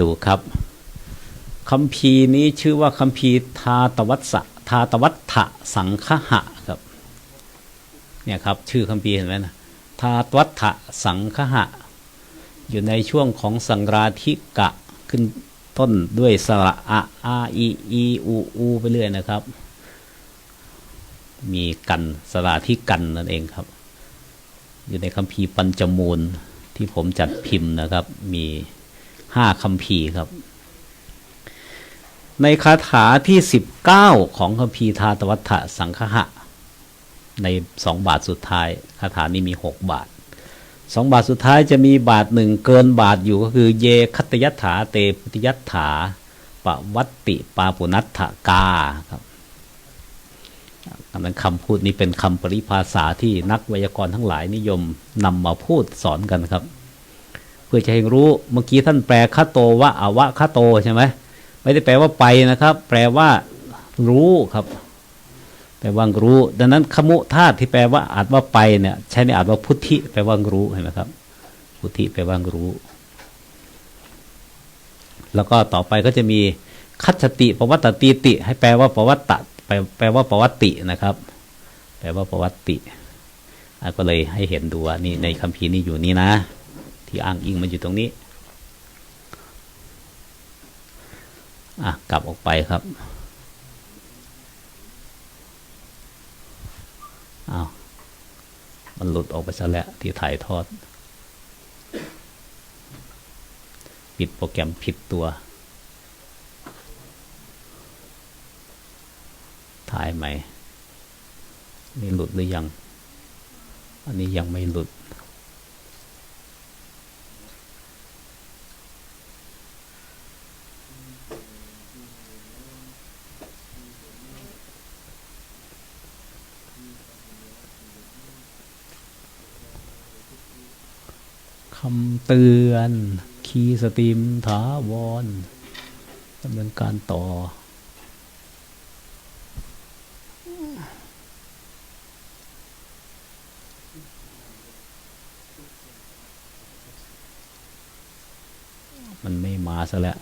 ดูครับคำพีนี้ชื่อว่าคำพีทาตวัตสะทาตวัตถะสังคหะครับเนี่ยครับชื่อคำพีเห็นไหมนะทาตวัตถะสังคหะ อยู่ในช่วงของสังราธิกะขึ้นต้นด้วยสระอะอาอีอีอูอูไปเรื่อยนะครับ มีกันสระที่กันนั่นเองครับ อยู่ในคัมภีร์ปัญจมูลที่ผมจัดพิมพ์นะครับ มี ห้าคัมภีครับ ในคาถาที่สิบเก้าของคัมภีร์ทาตวัฏฐสังคหะ ในสองบาทสุดท้าย คาถานี้มีหกบาทสองบาทสุดท้ายจะมีบาทหนึ่งเกินบาทอยู่ก็คือ เยคัตยัตถาเตปุติยัตถาปวัตติปาปุนัตถกาครับอันนั้นคำพูดนี้เป็นคำปริภาษาที่นักไวยากรณ์ทั้งหลายนิยมนำมาพูดสอนกันครับ พื่อจะให้รู้เมื่อกี้ท่านแปลคาโตว่าอาวะคาโตใช่ไหมไม่ได้แปลว่าไปนะครับ แปลว่ารู้ครับแปลว่ารู้ ดังนั้นขมุธาตุที่แปลว่าอาจว่าไปเนี่ย ใช้ในอาจว่าพุทธิแปลว่ารู้เห็นไหมครับ พุทธิแปลว่ารู้ แล้วก็ต่อไปก็จะมีคัจติปวัตตติติ ให้แปลว่าปวัตตะแปลแปลว่าปวัตตินะครับ แปลว่าปวัตติก็เลยให้เห็นดูว่านี่ในคัมภีร์นี้อยู่นี่นะ ที่อ้างอิงมันอยู่ตรงนี้ อะ กลับออกไปครับอ้าวมันหลุดออกไปซะแล้วที่ถ่ายทอด ปิดโปรแกรมผิดตัว ถ่ายใหม่ นี่หลุดหรือยัง อันนี้ยังไม่หลุด คำเตือน คีย์สตรีมถาวรดำเนินการต่อ มันไม่มาซะแล้ว